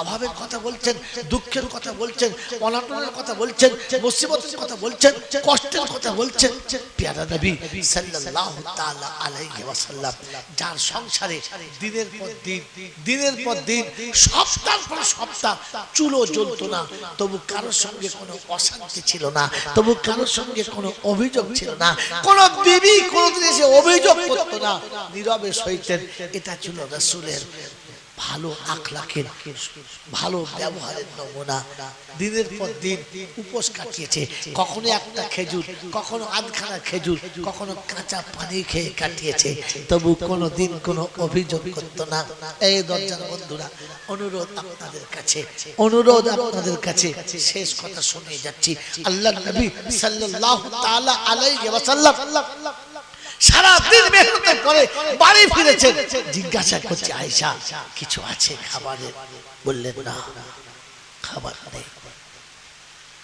অভাবের কথা বলছেন, দুঃখের কথা বলছেন, অনাটনের কথা বলছেন, মুসিবতের কথা বলছেন, কষ্টের কথা বলছেন। পেয়ারা নবী সাল্লাল্লাহু তাআলা আলাইহি ওয়াসাল্লাম, যার সংসারে দিনের পর দিন, দিনের পর দিন সপ্তাহ পর সপ্তাহ চুলো জ্বলতো না, তবু কারোর সঙ্গে কোনো অশান্তি ছিল না, তবু কারোর সঙ্গে কোনো অভিযোগ ছিল না, কোন বিবি কোনোদিন এসে অভিযোগ করতো না, নীরবে সইতেন, এটা ছিল রাসূলের ভালো আখলাখের, ভালো ব্যবহারের নমুনা দিনের পর দিন উপোস কাটিয়েছে। কখনো একটা খেজুর, কখনো আধখানা খেজুর, কখনো কাঁচা পানি খেয়ে কাটিয়েছে। তবু কোনো দিন কোনো অভিযোগ করতো না। এই দরজার বন্ধুরা, অনুরোধ আপনাদের কাছে, অনুরোধ আপনাদের কাছে শেষ কথা শুনে যাচ্ছি। আল্লাহ নবী সাল্লাল্লাহু তাআলা আলাইহি ওয়াসাল্লাম সারা দিন করে বাড়ি ফিরেছেন জিজ্ঞাসা করছে আয়সা কিছু আছে খাবারের? বললেন না খাবার নেই।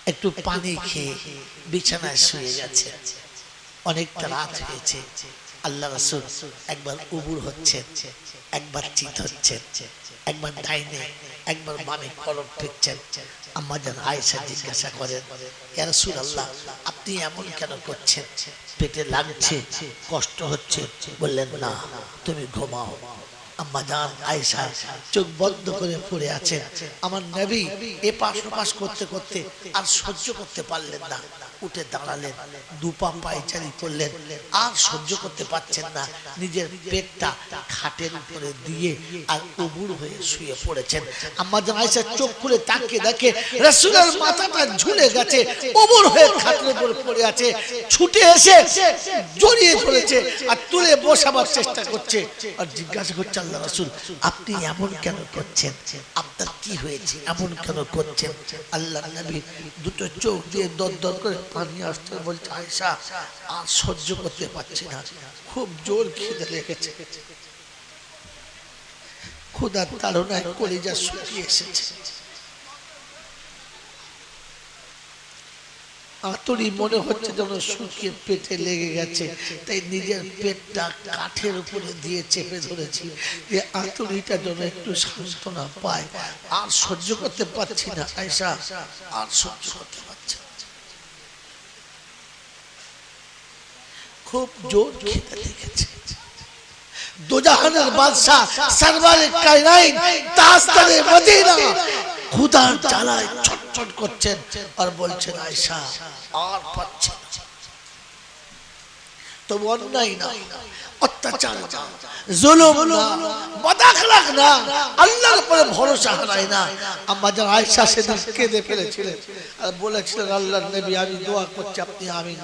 একটু পানি খেয়ে বিছানায় শুয়ে গেছে। অনেকটা রাত হয়েছে। আল্লাহ রাসূল একবার উবুর হচ্ছে, একবার চিত হচ্ছে, একবার ডাইনে, একবার বামে কলম ফিরছেন আম্মা আয়েশা জিজ্ঞাসা করেন, ইয়া আপনি এমন কেন করছেন? পেটে লাগছে, কষ্ট হচ্ছে? বললেন, না, তুমি ঘুমাও। নিজের পেটটা খাটের উপরে দিয়ে আর উবুর হয়ে শুয়ে পড়েছেন। আম্মা জান, আয়েশা চোখ খুলে তাকিয়ে দেখে মাথাটা ঝুলে গেছে, উবুর হয়ে খাটের উপরে পড়ে আছে। ছুটে এসে জড়িয়ে ধরেছে আর তুলে বসাবার চেষ্টা করছে। আর জিজ্ঞাসা করছে আল্লাহ রাসুল আপনি এমন কেন করছেন? আপনার কি হয়েছে? এমন কেন করছেন? আল্লাহ নবী দুটো চোখ দিয়ে দর দর করে পানি আসতে বলছে আয়সা আর সহ্য করতে পারছি না। খুব জোর খিদে লেগেছে। ক্ষুধার তাড়নায় কলিজা শুকিয়ে এসেছে। আতরি মনে হচ্ছে যেন শুকিয়ে পেটে লেগে গেছে। তাই নিজের পেটটা কাঠের উপরে দিয়ে চেপে ধরেছি যে আতরিটা যেন একটু সান্ত্বনা পায়। আর সহ্য করতে পারছি না আয়সা আর সহ্য করতে পারছি খুব জোর খেতে লেগেছে। দোজাহানের বাদশাহ সরবারে কায়নাইন তাস্তারে মদিনা খুদার জ্বালায় ছটছট করছেন আর বলছেন, আয়েশা, আর পাচ্ছে অন্যায় না বলেছিলেন আমি আপনি আমিন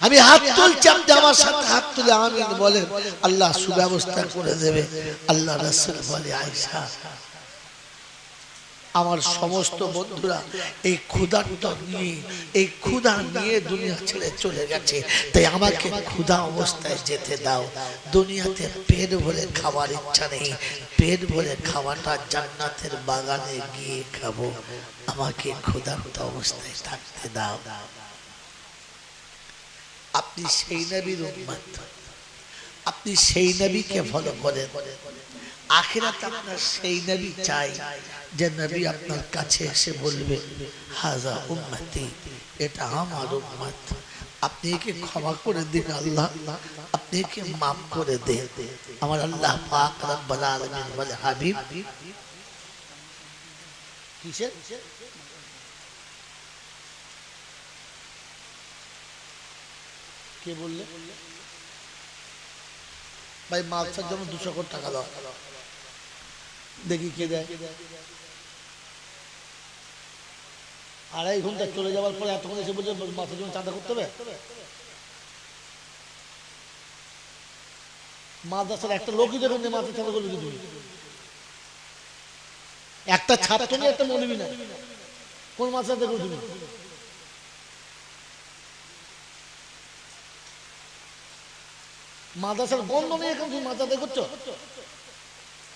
আমি হাত তুলছি, আপনি আমার সাথে হাত তুলে আমিন বলেন। আল্লাহ সুব্যবস্থা করে দেবে। আল্লাহ রাসূল বলে, আয়েশা আমার সমস্ত বন্ধুরা এই ক্ষুধাটা নিয়ে এই ক্ষুধা নিয়ে দুনিয়া ছেড়ে চলে গেছে। তাই আমাকে ক্ষুধা অবস্থায় যেতে দাও। দুনিয়াতে পেট ভরে খাওয়ার ইচ্ছা নেই। পেট ভরে খাওয়াটা জান্নাতের বাগানে গিয়ে খাব। আমাকে ক্ষুধার্ত অবস্থায় থাকতে দাও। আপনি সেই নবীর উম্মত। আপনি সেই নবীকে ফলো করেন। আখিরাতে আপনার সেই নবী চাই যে নবী আপনার কাছে এসে বলবে, হাজা উম্মতি, এটা আমার উম্মত। আপনি একে ক্ষমা করে দিন আল্লাহ। আপনি একে মাফ করে দেন। আমার আল্লাহ পাক রব্বুল আলামিন বলে, হাবিব, কিসের? কে বললে? ভাই মালসার জন্য দুশো কোটি টাকা দাও। দেখি কে দেয়। আড়াই ঘণ্টা চলে যাওয়ার পরে এতক্ষণ এসে বলছে মাথার জন্য চাঁদা করতে হবে? মাদ্রাসার একটা লোকই দেখুন যে মাথা চাঁদা একটা ছাত্র নিয়ে একটা মৌলবি না কোন মাদ্রাসা দেখো তুমি মাদ্রাসার গন্ধ নেই এখন তুমি মাথা দেখছ?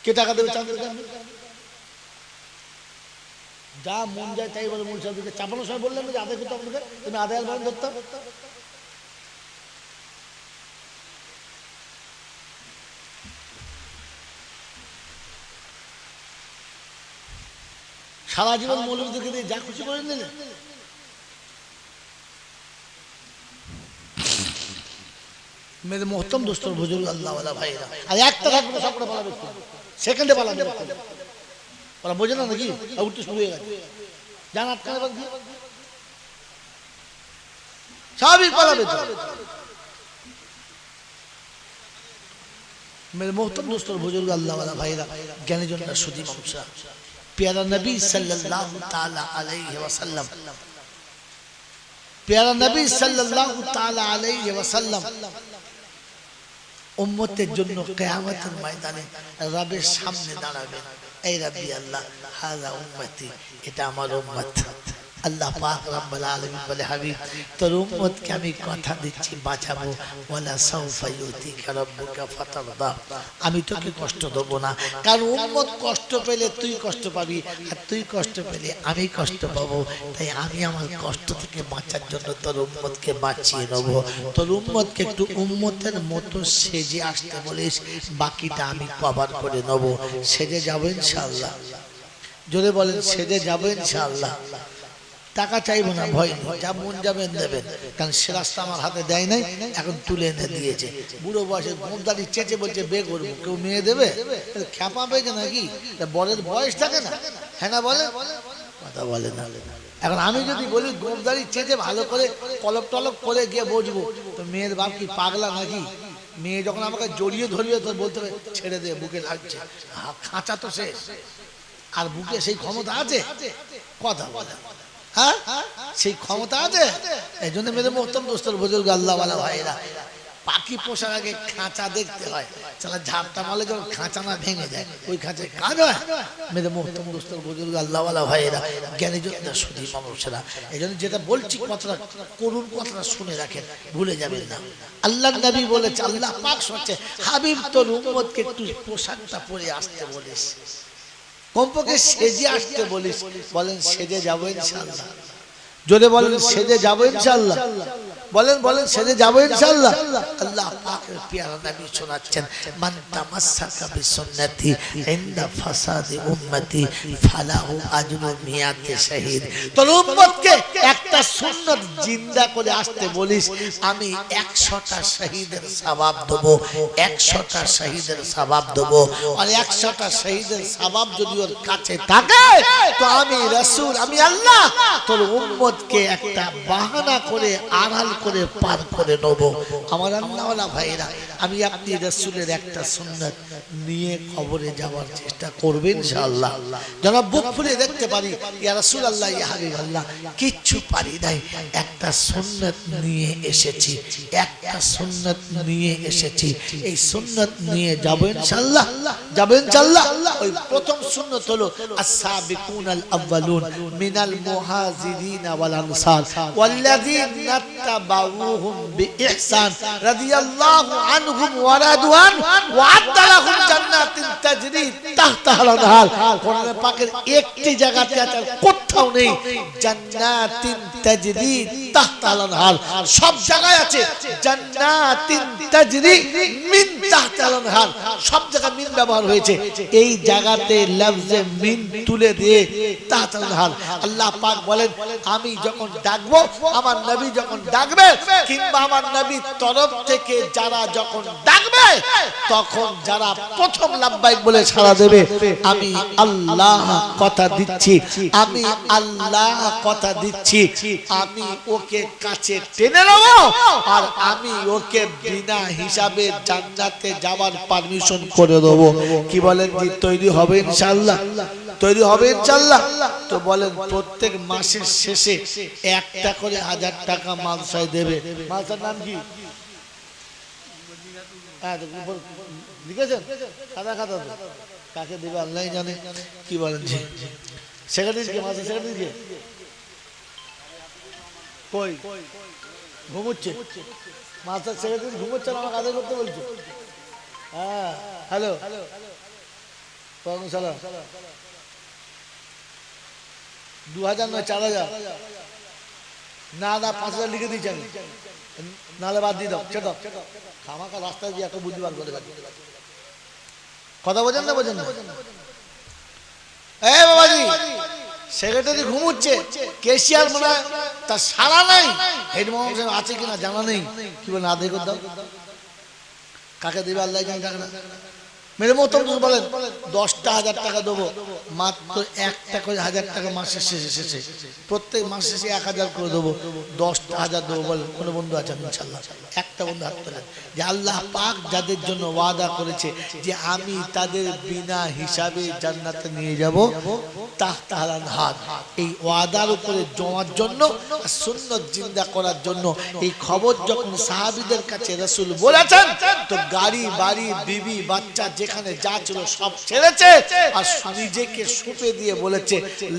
কে টাকা দেবে চাঁদের যা মন যায় তাই বলে মূল সাহেবকে চাপানোর সময় বললেন যে আদায় করতে আপনাদের তুমি আদায়ের বান ধরতাম সারা জীবন মৌলবীদেরকে দিয়ে যা খুশি করে নিলে মেয়েদের মহত্তম দোস্তর বুজুর্গ আল্লাহ ভাইরা আর একটা থাকবে সবটা পালাবে সেকেন্ডে পালাবে ওরা বোঝে না নাকি? উঠতে শুরু হয়ে গেছে। জান আটকানে স্বাভাবিক পালাবে মেরে মোহতম দোস্তর বুজুর্গ আল্লাহ ভাইরা জ্ঞানী জনরা সুদী মানুষরা পেয়ারা নবী সাল্লাল্লাহু তাআলা আলাইহি ওয়াসাল্লাম। পেয়ারা নবী সাল্লাল্লাহু তাআলা আলাইহি ওয়াসাল্লাম। উম্মতের জন্য কেয়ামতের ময়দানে রাবের সামনে দাঁড়াবে। এই রাবি আল্লাহ হাজা উম্মতি এটা আমার উম্মত। আল্লাহ পাক রব্বুল আলামিন বলে, হাবিব, তোর উম্মতকে আমি কথা দিচ্ছি, বাঁচাবো। ওয়ালা সাউফা ইউতিকা রাব্বুকা ফাতারদা। আমি তোকে কষ্ট দেব না। কারণ উম্মত কষ্ট পেলে তুই কষ্ট পাবি, আর তুই কষ্ট পেলে আমি কষ্ট পাবো। তাই আমি আমার কষ্ট থেকে বাঁচার জন্য তোর উম্মতকে বাঁচিয়ে নেব। তোর উম্মতকে একটু উম্মতের মতো সেজে আসতে বলিস, বাকিটা আমি কভার করে নেব। সেজে যাব ইনশাআল্লাহ। জোরে বলেন, সেজে যাব ইনশাআল্লাহ। টাকা চাইব না, ভয়, যা মন যাবেন দেবেন কারণ সে রাস্তা আমার হাতে দেয় নাই, এখন তুলে এনে দিয়েছে। বুড়ো বয়সে গোমদারি চেঁচে বলছে, বে করব কেউ মেয়ে দেবে? খ্যাপা পেয়েছে নাকি? বরের বয়স থাকে না। হ্যাঁ না বলে? কথা বলে না। এখন আমি যদি বলি গোমদারি চেঁচে ভালো করে কলপ টলপ করে গিয়ে বসবো, তো মেয়ের বাপ কি পাগলা নাকি? মেয়ে যখন আমাকে জড়িয়ে ধরিয়ে তো বলতে হবে ছেড়ে দে, বুকে লাগছে খাঁচা তো শেষ। আর বুকে সেই ক্ষমতা আছে? কথা বলে হ্যাঁ? সেই ক্ষমতা আছে? এই জন্য মেরে মোহতম দোস্তর বুজুর্গ আল্লাহওয়ালা ভাইরা, পাখি পোষার আগে খাঁচা দেখতে হয়। চালা ঝাপটা মালে যখন খাঁচা না ভেঙে যায়, ওই খাঁচায় কাজ হয়। মেরে মোহতম দোস্তর বুজুর্গ আল্লাহওয়ালা ভাইরা, জ্ঞানী যোদ্ধা, সুধী মানুষেরা। এই জন্য যেটা বলছি কথাটা করুন কথাটা শুনে রাখেন, ভুলে যাবেন না। আল্লাহ নবী বলেছে, আল্লাহ পাক হচ্ছে হাবিব তোর উম্মতকে একটু পোশাকটা পরে আসতে বলিস। কমপক্ষে সেজে আসতে বলিস বলেন সেজে যাব ইনশাল্লাহ। জোরে বলেন সেজে যাব ইনশাল্লাহ। বলেন বলেন সেজে যাব ইনশাল্লাহ। আল্লাহ পাকের পিয়ারা নবী শোনাচ্ছেন মান তামাসসাকা বিসুন্নতি ইনদা ফাসাদি উম্মতি ফালাহু আজরু মিয়াতে শাহিদ। তোর উম্মতকে একটা সুন্নাত জিন্দা করে আসতে বলিস আমি 100টা শহীদের সওয়াব দেব 100টা শহীদের সওয়াব দেব। আর 100টা শহীদের সওয়াব যদি ওর কাছে থাকে তো আমি রাসূল আমি আল্লাহ তোর উম্মতকে একটা বাহানা করে আড়াল করে পার করে নেব। আমার আল্লাহওয়ালা ভাইরা, আমি আপনি রসুলের একটা সুন্নত নিয়ে খবরে যাওয়ার চেষ্টা করবেন ইনশাআল্লাহ। যারা বুক ফুলে দেখতে পারি, ইয়া রসুল আল্লাহ ইয়া হাবিব আল্লাহ কিচ্ছু পারি নাই। একটা সুন্নত নিয়ে এসেছি, একটা সুন্নত নিয়ে এসেছি। এই সুন্নত নিয়ে যাব ইনশাআল্লাহ। যাব ইনশাআল্লাহ। ওই প্রথম সুন্নত হলো আসসাবিকুন আল আউয়ালুন মিনাল মুহাজিরিন ওয়াল আনসার। ওয়াল্লাযিনা তাবাউহুম বিইহসান রাদিয়াল্লাহু আনহুম ওয়া রাদওয়ান ওয়া আদালাহুম জান্নাতিন তাজরি তাহতাহাল আনহার কোরআন পাকের একটি জায়গাতে আছে, কোথাও নেই জান্নাতিন তাজরি তাহতাহাল আনহার সব জায়গায় আছে জান্নাতিন তাজরি মিন তাহতাহাল আনহার সব জায়গায় মিন ব্যবহার হয়েছে, এই জায়গাতে লফজে মিন তুলে দিয়ে তাহতাহাল আনহার আল্লাহ পাক বলেন, আমি যখন ডাকবো, আমার নবী যখন ডাকবে কিংবা আমার নবীর তরফ থেকে যারা যখন ডাকবে, তখন যারা প্রথম লাভবাইক বলে সাড়া দেবে, আমি আল্লাহ কথা দিচ্ছি, আমি আল্লাহ কথা দিচ্ছি, আমি ওকে কাছে টেনে নেব, আর আমি ওকে বিনা হিসাবে জান্নাতে যাওয়ার পারমিশন করে দেব। কি বলেন যে তৈরি হবে ইনশাআল্লাহ? তৈরি হবে ইনশাআল্লাহ। তো বলেন প্রত্যেক মাসের শেষে একটা করে হাজার টাকা মালসায় দেবে। মালসার নাম কি? হ্যাঁ লিখেছেন? খাতা কাকে দেবে আল্লাহ জানে। কি বলেন জি? সেক্রেটারিকে মাসে সেক্রেটারিকে কই? ঘুমোচ্ছে। মাস্টার সেক্রেটারি ঘুমোচ্ছে না আমাকে আদায় করতে বলছে। হ্যাঁ হ্যালো। সালাম। দু হাজার নয় চার হাজার না না পাঁচ হাজার লিখে নাহলে বাদ দাও করে কথা না না? এ বাবাজি, সেক্রেটারি ঘুমুচ্ছে কেশিয়ার মনে তার সারা নাই। হেডমাস্টার আছে কিনা জানা নেই। কি বলে, না করে দাও। কাকে দেবে আল্লাহ জানে টাকা মেরে মতো বলেন দশটা হাজার টাকা দেবো। মাত্র একটা করে হাজার টাকা মাসের শেষে শেষে। প্রত্যেক মাসে শেষে এক হাজার করে দেবো। দশটা হাজার দেবো বলেন কোনো বন্ধু আছেন ইনশাল্লাহ একটা বন্ধু হাত তোলেন। যে আল্লাহ পাক যাদের জন্য ওয়াদা করেছে যে আমি তাদের বিনা হিসাবে জান্নাতে নিয়ে যাব। তাহতাহারান হাত। এই ওয়াদার উপরে জমার জন্য আর সুন্নত জিন্দা করার জন্য এই খবর যখন সাহাবিদের কাছে রসুল বলেছেন তো গাড়ি বাড়ি বিবি বাচ্চা যেখানে যা ছিল সব ছেড়েছে। আর নিজেকে সুপে দিয়ে বলেছে,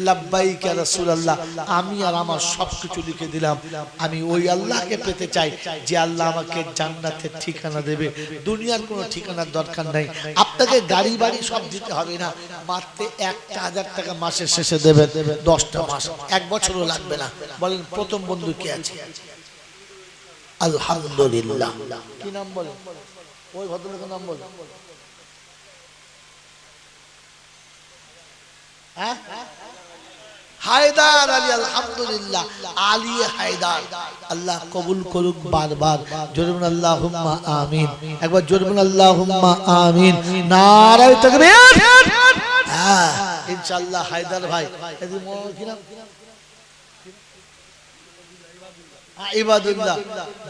লাব্বাইকা রাসূলুল্লাহ, আমি আর আমার সবকিছু লিখে দিলাম। আমি ওই আল্লাহকে পেতে চাই, যে আল্লাহ আমাকে জান্নাতের ঠিকানা দেবে। দুনিয়ার কোনো ঠিকানার দরকার নাই। আপনাকে গাড়ি বাড়ি সব দিতে হবে না। মাত্র একটা হাজার টাকা মাসের শেষে দেবে দশটা মাস, এক বছরও লাগবে না। বলেন, প্রথম বন্ধু কি আছে? আলহামদুলিল্লাহ। কি নাম বলেন? ওই ভদ্রলোকের নাম বলেন। হ্যাঁ? হায়দার আলী আলহামদুলিল্লাহ। আলী হায়দার। আল্লাহ কবুল করুক বারবার। জরুন আল্লাহ আমিন। একবার জরুন আল্লাহ আমিন। নারায় তাকবীর। হ্যাঁ হায়দার ভাই। হ্যাঁ, ইবাদুল্লাহ।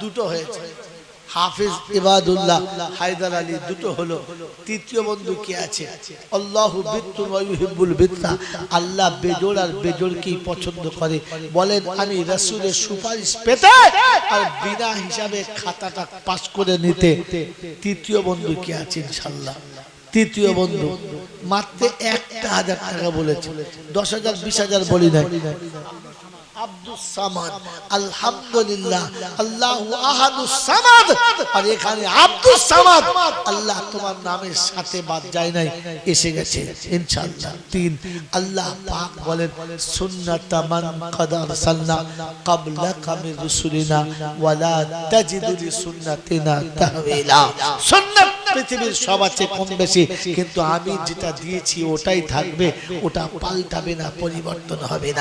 দুটো হয়েছে। হাফিজ ইবাদুল্লাহ, হায়দার আলী দুটো হলো। তৃতীয় বন্ধু কি আছে? আল্লাহু ইউহিব্বুল বিত্তা। আল্লাহ বেজোড় আর বেজোড়কেই পছন্দ করে। বলেন, আমি রাসূলের সুপারিশ পেতে আর বিনা হিসাবে খাতাটা পাস করে নিতে। তৃতীয় বন্ধু কি আছে, ইনশাআল্লাহ? তৃতীয় বন্ধু। মাত্র একটা হাজার টাকা বলেছে। দশ হাজার, বিশ হাজার বলি নাই। পৃথিবীর সব আছে, কম বেশি। কিন্তু আমি যেটা দিয়েছি, ওটাই থাকবে। ওটা পাল্টাবে না, পরিবর্তন হবে না।